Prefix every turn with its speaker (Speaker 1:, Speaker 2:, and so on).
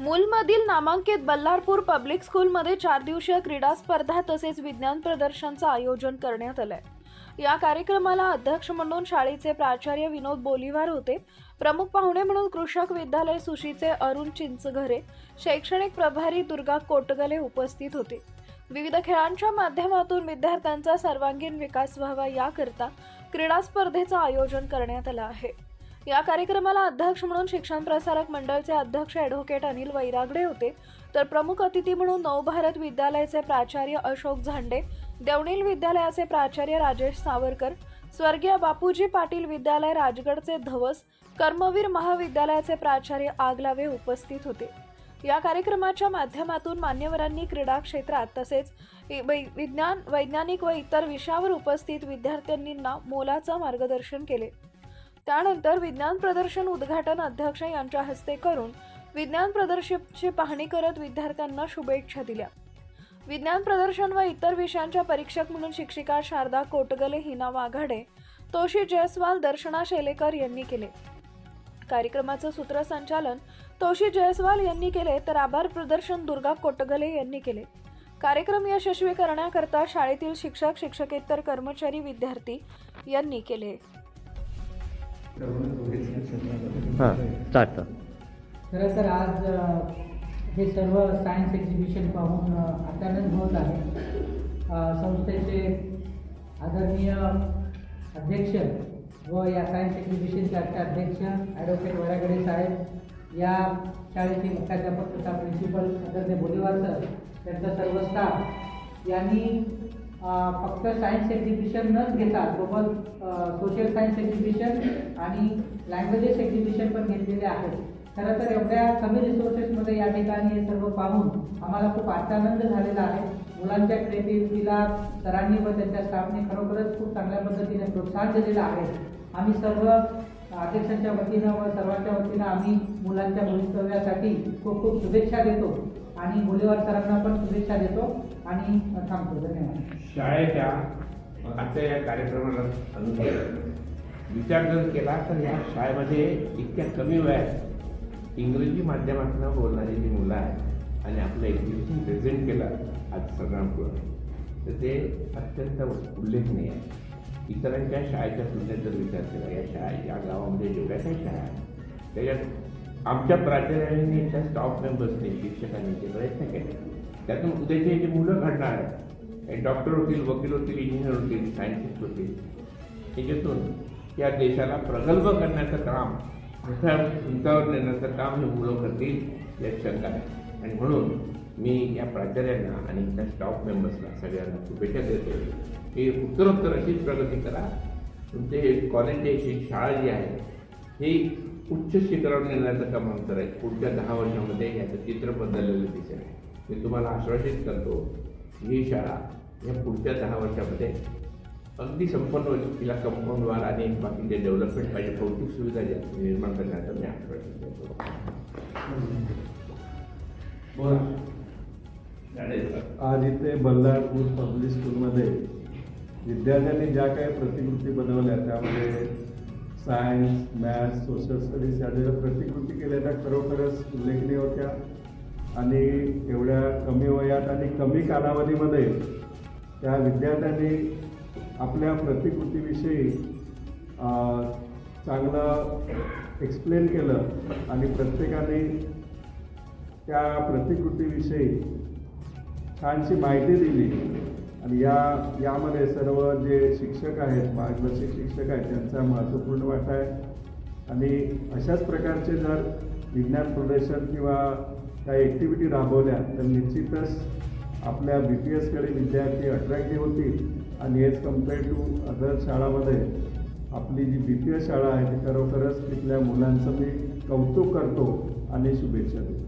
Speaker 1: मूलमधील नामांकित बल्लारपूर पब्लिक स्कूलमध्ये चार दिवसीय क्रीडा स्पर्धा तसेच विज्ञान प्रदर्शनचं आयोजन करण्यात आलंय. या कार्यक्रमाला अध्यक्ष म्हणून शाळेचे प्राचार्य विनोद बोलीवार होते. प्रमुख पाहुणे म्हणून कृषक विद्यालय सुशीचे अरुण चिंचघरे शैक्षणिक प्रभारी दुर्गा कोटगले उपस्थित होते. विविध खेळांच्या माध्यमातून विद्यार्थ्यांचा सर्वांगीण विकास व्हावा याकरता क्रीडा स्पर्धेचं आयोजन करण्यात आलं आहे. या कार्यक्रमाला अध्यक्ष म्हणून शिक्षण प्रसारक मंडळचे अध्यक्ष ॲडव्होकेट अनिल वैरागडे होते. तर प्रमुख अतिथी म्हणून नवभारत विद्यालयाचे प्राचार्य अशोक झांडे देवणील विद्यालयाचे प्राचार्य राजेश सावरकर स्वर्गीय बापूजी पाटील विद्यालय राजगडचे धवस कर्मवीर महाविद्यालयाचे प्राचार्य आगलावे उपस्थित होते. या कार्यक्रमाच्या माध्यमातून मान्यवरांनी क्रीडा क्षेत्रात तसेच विज्ञान वैज्ञानिक व इतर विषयावर उपस्थित विद्यार्थ्यांनींना मोलाचं मार्गदर्शन केले. त्यानंतर विज्ञान प्रदर्शन उद्घाटन अध्यक्ष यांच्या हस्ते करून विज्ञान प्रदर्शनची पाहणी करत विद्यार्थ्यांना शुभेच्छा दिल्या. विज्ञान प्रदर्शन व इतर विषयांच्या परीक्षक म्हणून शिक्षिका शारदा कोटगले हिना वाघाडे तोशी जयस्वाल दर्शना शेलेकर यांनी केले. कार्यक्रमाचं सूत्रसंचालन तोशी जयस्वाल यांनी केले तर आभार प्रदर्शन दुर्गा कोटगले यांनी केले. कार्यक्रम यशस्वी करण्याकरता शाळेतील शिक्षक शिक्षकेतर कर्मचारी विद्यार्थी यांनी केले.
Speaker 2: हां चालतं.
Speaker 3: खरं तर आज हे सर्व सायन्स एक्झिबिशन पाहून आनंद होत आहे. संस्थेचे आदरणीय अध्यक्ष व या सायन्स एक्झिबिशनचे आजचे अध्यक्ष ॲडव्होकेट वरागडे साहेब या शाळेचे मुख्याध्यापक तथा प्रिन्सिपल आदरणीय बोलीवार सर त्यांचा सर्व स्टाफ यांनी फक्त सायन्स एक्झिबिशन नच घेता सोबत सोशल सायन्स एक्झिबिशन आणि लँग्वेजेस एक्झिबिशन पण घेतलेले आहेत. खरं तर एवढ्या कमी रिसोर्सेसमध्ये या ठिकाणी हे सर्व पाहून आम्हाला खूप आनंद झालेला आहे. मुलांच्या क्रिएटिव्हिटीला सरांनी व त्यांच्या स्टाफने खरोखरच खूप चांगल्या पद्धतीने प्रोत्साहन दिलेलं आहे. आम्ही सर्व अध्यक्षांच्या वतीनं व सर्वांच्या वतीनं आम्ही मुलांच्या भवितव्यासाठी खूप खूप शुभेच्छा देतो आणि मुलेवार सरांना पण शुभेच्छा देतो आणि थांबतो. धन्यवाद.
Speaker 4: शाळेच्या आजच्या या कार्यक्रमाला विचार जर केला तर या शाळेमध्ये इतक्या कमी वयात इंग्रजी माध्यमातून बोलणारी जी मुलं आहेत आणि आपलं एक्झिबिशन प्रेझेंट केलं आज सगळ्यांपुढं तर ते अत्यंत उल्लेखनीय आहे. इतरांच्या शाळेच्या तुलनेत जर विचार केला. या शाळा या गावामध्ये जेवढ्या काही शाळा आहेत त्याच्यात आमच्या प्राचार्यांनी त्या स्टाफ मेंबर्सने शिक्षकांनी ते प्रयत्न केले. त्यातून उद्याचे जे मुलं घडणार आहेत डॉक्टर होतील वकील होतील इंजिनियर होतील सायंटिस्ट होतील त्याच्यातून या देशाला प्रगल्भ करण्याचं काम मोठ्या उंचावर नेण्याचं काम हे मुलं करतील यात शंका आहे आणि म्हणून मी या प्राचार्यांना आणि त्या स्टाफ मेंबर्सला सगळ्यांना शुभेच्छा देतो की उत्तरोत्तर अशीच प्रगती करा. तुमचे हे कॉलेज ही शाळा जी आहे ही उच्च शिखरावर नेण्याचं काम आमचं आहे. पुढच्या दहा वर्षामध्ये याचं चित्र बदललेलं दिसेल. मी तुम्हाला आश्वासित करतो ही शाळा या पुढच्या दहा वर्षामध्ये अगदी संपन्न होईल. तिला कंपाऊंड आणि बाकीचे डेव्हलपमेंट पाहिजे भौतिक सुविधा ज्या निर्माण करण्याचं मी आश्वासन देतो.
Speaker 5: आज इथे बल्लारपूर पब्लिक स्कूलमध्ये विद्यार्थ्यांनी ज्या काही प्रतिकृती बनवल्या त्यामध्ये सायन्स मॅथ्स सोशल स्टडीज या ज्या प्रतिकृती केल्या त्या खरोखरच उल्लेखनीय होत्या. आणि एवढ्या कमी वयात आणि कमी कालावधीमध्ये त्या विद्यार्थ्यांनी आपल्या प्रतिकृतीविषयी चांगलं एक्सप्लेन केलं आणि प्रत्येकाने त्या प्रतिकृतीविषयी छानशी माहिती दिली. आणि या यामध्ये सर्व जे शिक्षक आहेत मार्गदर्शक शिक्षक आहेत त्यांचा महत्त्वपूर्ण वाटा आहे. आणि अशाच प्रकारचे जर विज्ञान प्रदर्शन किंवा काही ॲक्टिव्हिटी राबवल्या तर निश्चितच आपल्या बी पी एसकडे विद्यार्थी अट्रॅक्टिव्ह होतील. आणि एज कंपेअर टू अदर शाळामध्ये आपली जी बी पी एस शाळा आहे ती खरोखरच तिथल्या मुलांचं मी कौतुक करतो आणि शुभेच्छा देतो.